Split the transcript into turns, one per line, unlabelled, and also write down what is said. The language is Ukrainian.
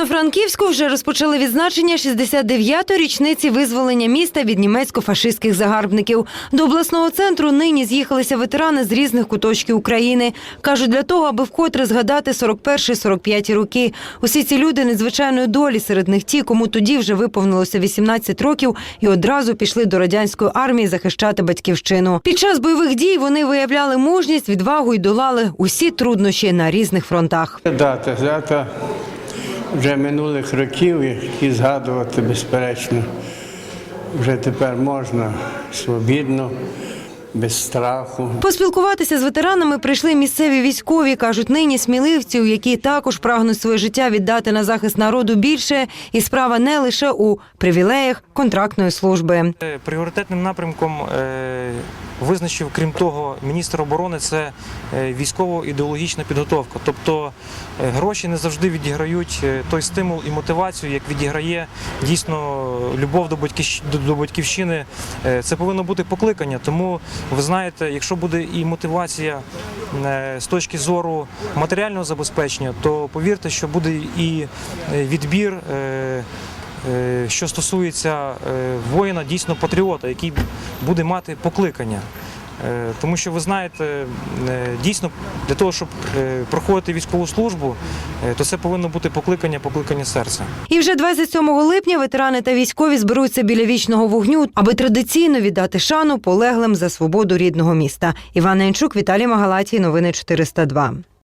Івано-Франківську вже розпочали відзначення 69-ї річниці визволення міста від німецько-фашистських загарбників. До обласного центру нині з'їхалися ветерани з різних куточків України. Кажуть, для того, аби вкотре згадати 41-45 роки. Усі ці люди надзвичайної долі серед них ті, кому тоді вже виповнилося 18 років і одразу пішли до радянської армії захищати батьківщину. Під час бойових дій вони виявляли мужність, відвагу і долали усі труднощі на різних фронтах.
Дата свята вже минулих років, які згадувати безперечно. Вже тепер можна свобідно, без страху.
Поспілкуватися з ветеранами прийшли місцеві військові. кажуть, нині сміливців, які також прагнуть своє життя віддати на захист народу більше, і справа не лише у привілеях контрактної служби.
Е, Пріоритетним напрямком е, визначив, крім того, міністр оборони це е, військово-ідеологічна підготовка. Тобто е, гроші не завжди відіграють е, той стимул і мотивацію, як відіграє дійсно любов до батьківщини. Це повинно бути покликання. Тому ви знаєте, якщо буде і мотивація з точки зору матеріального забезпечення, то повірте, що буде і відбір. Е, що стосується е, воїна, дійсно патріота, який буде мати покликання. Е, Тому що ви знаєте, дійсно для того, щоб проходити військову службу, то це повинно бути покликання, покликання серця.
І вже 27 липня ветерани та військові зберуться біля вічного вогню, аби традиційно віддати шану полеглим за свободу рідного міста. Іван Янчук, Віталій Магалатій, новини 402.